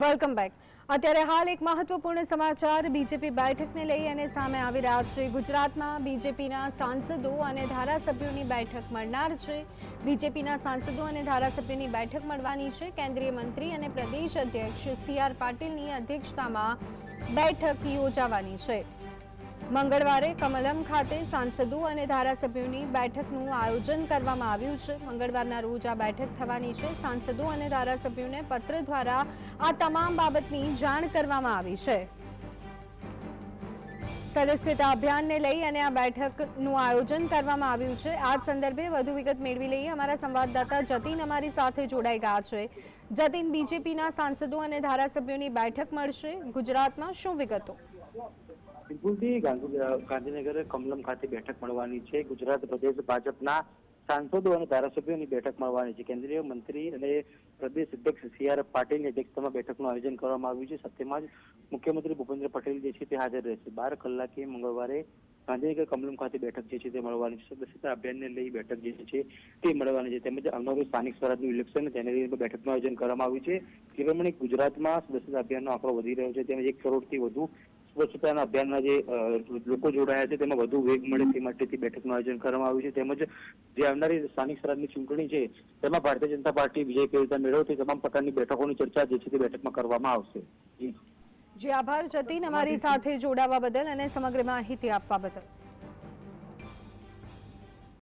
Welcome back. અત્યારે હાલ એક મહત્વપૂર્ણ સમાચાર. બીજેપી બેઠકને લઈ અને સામે આવી રહ્યા છે ગુજરાતમાં. બીજેપીના સાંસદો અને ધારાસભ્યોની બેઠક મળનાર છે. બીજેપીના સાંસદો અને ધારાસભ્યોની બેઠક મળવાની છે. કેન્દ્રીય મંત્રી અને પ્રદેશ અધ્યક્ષ સી આર પાટીલની અધ્યક્ષતામાં બેઠક યોજાવાની છે. મંગળવારે કમલમ ખાતે સાંસદો અને ધારાસભ્યોની બેઠકનું આયોજન કરવામાં આવ્યું છે. મંગળવારના રોજ આ બેઠક થવાની છે. સાંસદો અને ધારાસભ્યોને પત્ર દ્વારા આ તમામ બાબતની જાણ કરવામાં આવી છે. સદસ્યતા અભિયાનને લઈ અને આ બેઠકનું આયોજન કરવામાં આવ્યું છે. આ સંદર્ભે વધુ વિગત મેળવી લઈએ. અમારા સંવાદદાતા જતીન અમારી સાથે જોડાઈ ગયા છે. જતીન, બીજેપીના સાંસદો અને ધારાસભ્યોની બેઠક મળશે. ગુજરાતમાં શું વિગતો? ગાંધી- ગાંધીનગર કમલમ ખાતે બેઠક મળવાની છે. ગુજરાત પ્રદેશ ભાજપના સાંસદો અને ધારાસભ્યોની બેઠક મળવાની છે. કેન્દ્રીય મંત્રી અને પ્રદેશ અધ્યક્ષ સી આર પાટીલની અધ્યક્ષતામાં બેઠકનું આયોજન કરવામાં આવ્યું છે. સત્યમાં જ મુખ્યમંત્રી ભૂપેન્દ્ર પટેલ જે છે તે હાજર રહેશે. બાર કલાકે મંગળવારે ગાંધીનગર કમલમ ખાતે બેઠક જે છે તે મળવાની છે. સદસ્યતા અભિયાનને લઈ બેઠક જે છે તે મળવાની છે. તેમજ આવનારું સ્થાનિક સ્વરાજનું ઇલેક્શન તેને લઈને બેઠકનું આયોજન કરવામાં આવ્યું છે. તે પ્રમાણે ગુજરાતમાં સદસ્યતા અભિયાનનો આંકડો વધી રહ્યો છે. તેમજ એક કરોડથી વધુ સ્વચ્છતાના અભિયાનના જે લોકો જોડાયા છે તેમાં વધુ વેગ મળે તે માટેથી બેઠકનું આયોજન કરવામાં આવ્યું છે. તેમજ જે આવનારી સ્થાનિક સ્વરાજની ચૂંટણી છે તેમાં ભારતીય જનતા પાર્ટી વિજય કેવી રીતે તે તમામ પ્રકારની બેઠકોની ચર્ચા જે છે તે બેઠકમાં કરવામાં આવશે. જી. જી આભાર જતીન અમારી સાથે જોડાવા બદલ અને સમગ્ર માહિતી આપવા બદલ.